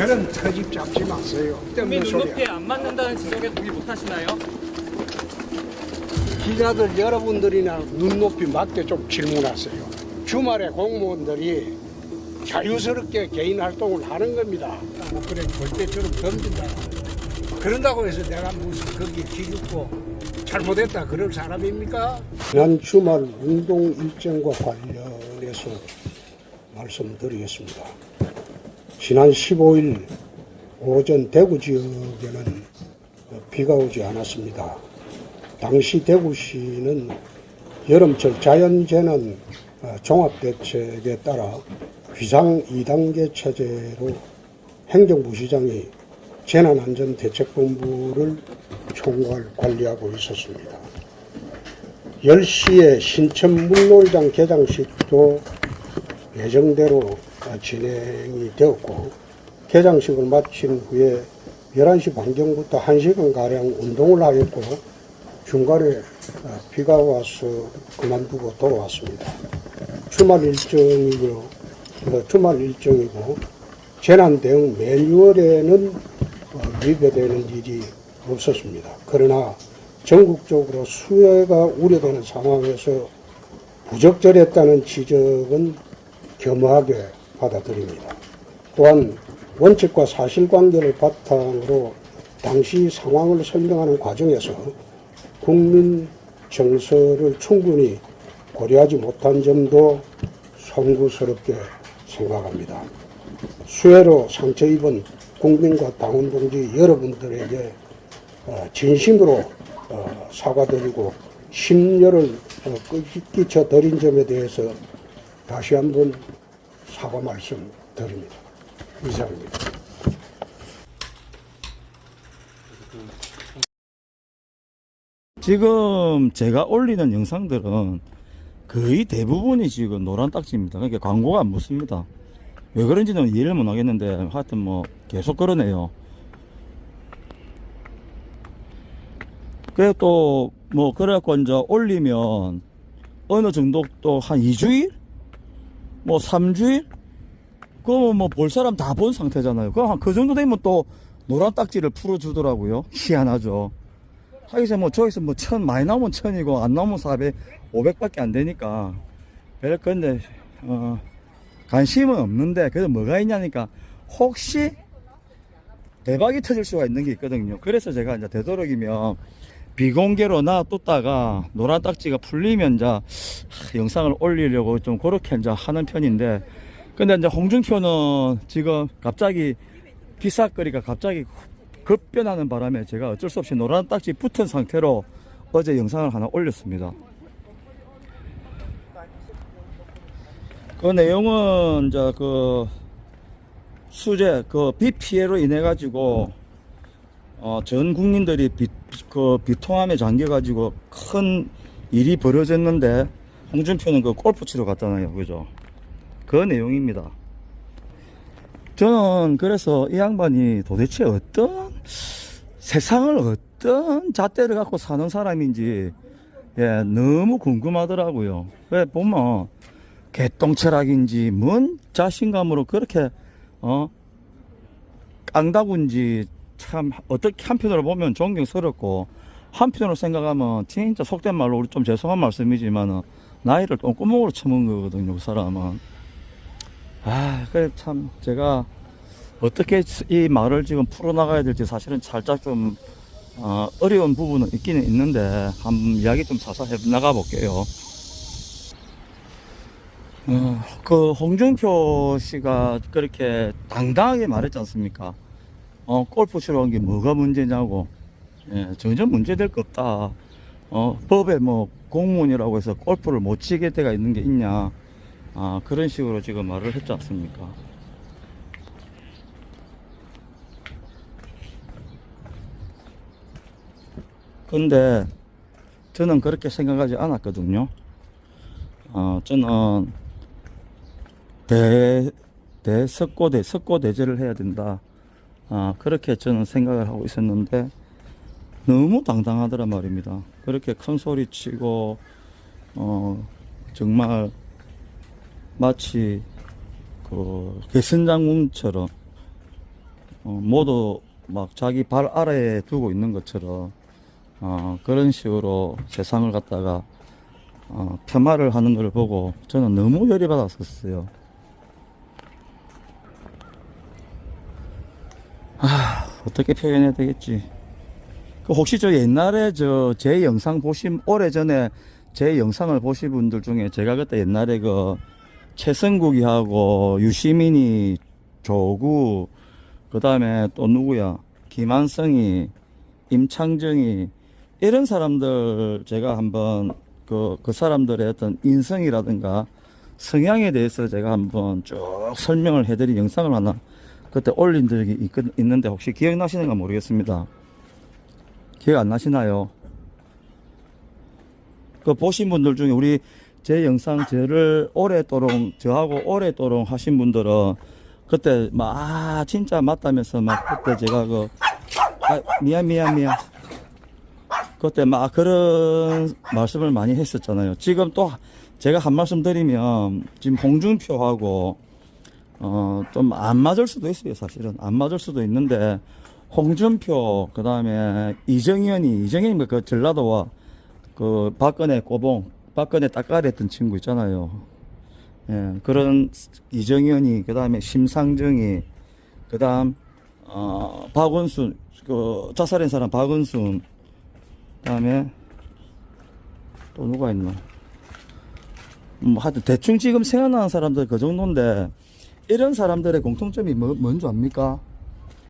그런 터집 잡지 마세요. 국민 눈높이에. 안 맞는다는 지적에 동의 못 하시나요? 기자들 여러분들이나 눈높이 맞게 좀 질문하세요. 주말에 공무원들이 자유스럽게 개인 활동을 하는 겁니다. 뭐 그래 골대처럼 던진다. 그런다고 해서 내가 무슨 거기 기죽고 잘못했다 그럴 사람입니까? 지난 주말 운동 일정과 관련해서 말씀드리겠습니다. 지난 15일 오전 대구 지역에는 비가 오지 않았습니다. 당시 대구시는 여름철 자연재난 어, 종합대책에 따라 비상 2단계 체제로 행정부 시장이 재난안전대책본부를 총괄 관리하고 있었습니다. 10시에 신천 물놀이장 개장식도 예정대로 어, 진행이 되었고 개장식을 마친 후에 11시 반경부터 1시간가량 운동을 하였고 중간에 어, 비가 와서 그만두고 돌아왔습니다. 주말 일정이고 어, 주말 일정이고 재난 대응 매뉴얼에는 어, 위배되는 일이 없었습니다. 그러나 전국적으로 수해가 우려되는 상황에서 부적절했다는 지적은 겸허하게 받아들입니다. 또한 원칙과 사실관계를 바탕으로 당시 상황을 설명하는 과정에서 국민 정서를 충분히 고려하지 못한 점도 송구스럽게 생각합니다. 수해로 상처 입은 국민과 당원 동지 여러분들에게 어, 진심으로 어, 사과드리고 심려를 어, 끼쳐 드린 점에 대해서 다시 한번 사과 말씀 드립니다. 이상입니다. 지금 제가 올리는 영상들은 거의 대부분이 지금 노란 딱지입니다. 그러니까 광고가 안 붙습니다. 왜 그런지는 이해를 못 하겠는데 하여튼 뭐 계속 그러네요. 그래 또뭐 그래갖고 이제 올리면 어느 정도 또 한 2주일? 뭐 3주일? 그거 뭐볼 사람 다 본 상태잖아요. 그, 그 정도 되면 또 노란 딱지를 풀어주더라고요. 희한하죠. 하기서 뭐 저기서 뭐 천 많이 나오면 천이고 안 나오면 400, 500밖에 안 되니까 별 건데 어 관심은 없는데 그래도 뭐가 있냐니까 혹시 대박이 터질 수가 있는 게 있거든요. 그래서 제가 이제 되도록이면 비공개로 놔뒀다가 노란 딱지가 풀리면 이제 하, 영상을 올리려고 좀 그렇게 이제 하는 편인데 근데 이제 홍준표는 지금 갑자기 비싸거리가 갑자기 급변하는 바람에 제가 어쩔 수 없이 노란 딱지 붙은 상태로 어제 영상을 하나 올렸습니다. 그 내용은 이제 그 수재 그 비 피해로 인해 가지고 어, 전 국민들이 비, 그 비통함에 잠겨 가지고 큰 일이 벌어졌는데 홍준표는 그 골프 치러 갔잖아요, 그죠? 그 내용입니다. 저는 그래서 이 양반이 도대체 어떤 세상을 어떤 잣대를 갖고 사는 사람인지 예, 너무 궁금하더라고요. 왜 보면 개똥철학인지 뭔 자신감으로 그렇게 어 깡다군지 참 어떻게 한편으로 보면 존경스럽고 한편으로 생각하면 진짜 속된 말로 우리 좀 죄송한 말씀이지만 나이를 똥구멍으로 쳐먹은 거거든요 그 사람은 아 그래 참 제가 어떻게 이 말을 지금 풀어나가야 될지 사실은 살짝 좀 어, 어려운 부분은 있기는 있는데 한번 이야기 좀 사서 해 나가 볼게요. 어, 그 홍준표 씨가 그렇게 당당하게 말했지 않습니까? 어, 골프 치러 온 게 뭐가 문제냐고. 예, 전혀 문제될 거 없다. 어, 법에 뭐 공무원이라고 해서 골프를 못 치게 때가 있는 게 있냐. 아, 그런 식으로 지금 말을 했지 않습니까? 근데 저는 그렇게 생각하지 않았거든요. 어, 저는 대, 대석고대, 석고대제를 해야 된다. 아, 그렇게 저는 생각을 하고 있었는데 너무 당당하더란 말입니다. 그렇게 큰 소리 치고, 어, 정말 마치 그 개선장군처럼 어, 모두 막 자기 발 아래에 두고 있는 것처럼 어, 그런 식으로 세상을 갖다가 어, 폄하를 하는 걸 보고 저는 너무 열이 받았었어요. 아, 어떻게 표현해야 되겠지? 그 혹시 저 옛날에 저 제 영상 보신 오래 전에 제 영상을 보신 분들 중에 제가 그때 옛날에 그 최승국이 하고 유시민이 조구 그 다음에 또 누구야 김한성이 임창정이 이런 사람들 제가 한번 그, 그 사람들의 어떤 인성이라든가 성향에 대해서 제가 한번 쭉 설명을 해드린 영상을 하나 그때 올린 적이 있, 있는데 혹시 기억나시는가 모르겠습니다. 기억 안 나시나요? 그 보신 분들 중에 우리 제 영상 저를 오랫도록 저하고 오랫도록 하신 분들은 그때 막 아 진짜 맞다면서 막 그때 제가 그 아, 미안 미안 미안 그때 막 그런 말씀을 많이 했었잖아요. 지금 또 제가 한 말씀 드리면 지금 홍준표하고 어 좀 안 맞을 수도 있어요. 사실은 안 맞을 수도 있는데 홍준표 그 다음에 이정현이 이정현이 그 전라도와 그 박근혜 꼬봉 박근혜 따까리 했던 친구 있잖아요. 예, 그런 이정현이 그 다음에 심상정이 그 다음 어 박원순 그 자살한 사람 박원순 그 다음에 또 누가 있나? 뭐 하여튼 대충 지금 생각나는 사람들 그 정도인데 이런 사람들의 공통점이 뭐, 뭔지 압니까?